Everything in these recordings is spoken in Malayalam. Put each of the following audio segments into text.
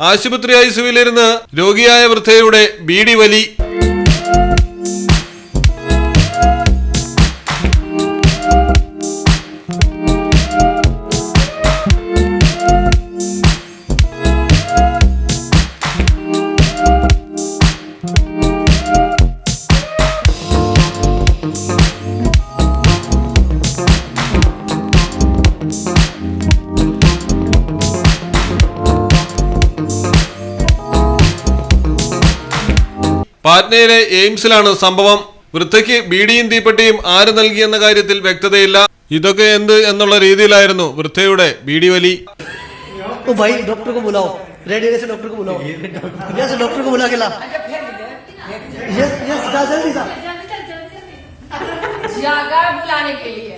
ആശുപത്രി ഐസിയുവിലിരുന്ന് രോഗിയായ വൃദ്ധയുടെ ബീഡി വലി പാറ്റ്നയിലെ എയിംസിലാണ് സംഭവം വൃദ്ധയ്ക്ക് ബീഡിയും തീപ്പെട്ടിയും ആര് നൽകിയെന്ന കാര്യത്തിൽ വ്യക്തതയില്ല ഇതൊക്കെ എന്ത് എന്നുള്ള രീതിയിലായിരുന്നു വൃദ്ധയുടെ ബീഡി വലി ओ भाई डॉक्टर को बुलाओ रेडी से डॉक्टर को बुलाओ यस डॉक्टर को बुला के ला यस यस जा जल्दी जा जागा बुलाने के लिए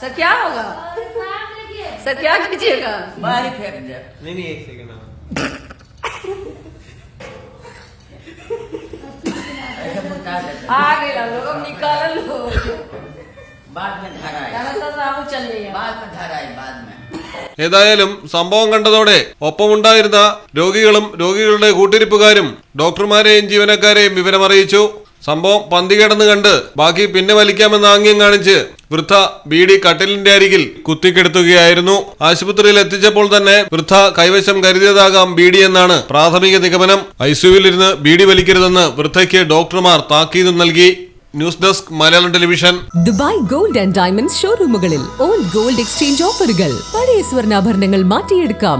सर क्या होगा सर क्या कीजिएगा बाहर ही फेंक दे नहीं नहीं एक सेकंड आ गए लोग अब निकाल लो बाद में धारा है जाना सर राहु चल रही है बाद में धारा है बाद में ഏതായാലും സംഭവം കണ്ടതോടെ ഒപ്പമുണ്ടായിരുന്ന രോഗികളും രോഗികളുടെ കൂട്ടിരിപ്പുകാരും ഡോക്ടർമാരെയും ജീവനക്കാരെയും വിവരമറിയിച്ചു സംഭവം പന്തി കിടന്ന് കണ്ട് ബാക്കി പിന്നെ വലിക്കാമെന്ന ആംഗ്യം കാണിച്ച് വൃദ്ധ ബീഡി കട്ടിലിന്റെ അരികിൽ കുത്തിക്കെടുത്തുകയായിരുന്നു. ആശുപത്രിയിൽ എത്തിച്ചപ്പോൾ തന്നെ വൃദ്ധ കൈവശം കരുതിയതാകാം ബീഡി എന്നാണ് പ്രാഥമിക നിഗമനം. ഐസിയുവിലിരുന്ന് ബീഡി വലിക്കരുതെന്ന് വൃദ്ധയ്ക്ക് ഡോക്ടർമാർ താക്കീത് നൽകി. News desk Malayalam television. Dubai gold and diamond ഷോറൂമുകളിൽ old gold exchange ഓഫറുകൾ. പഴയ സ്വർണാഭരണങ്ങൾ മാറ്റിയെടുക്കാം.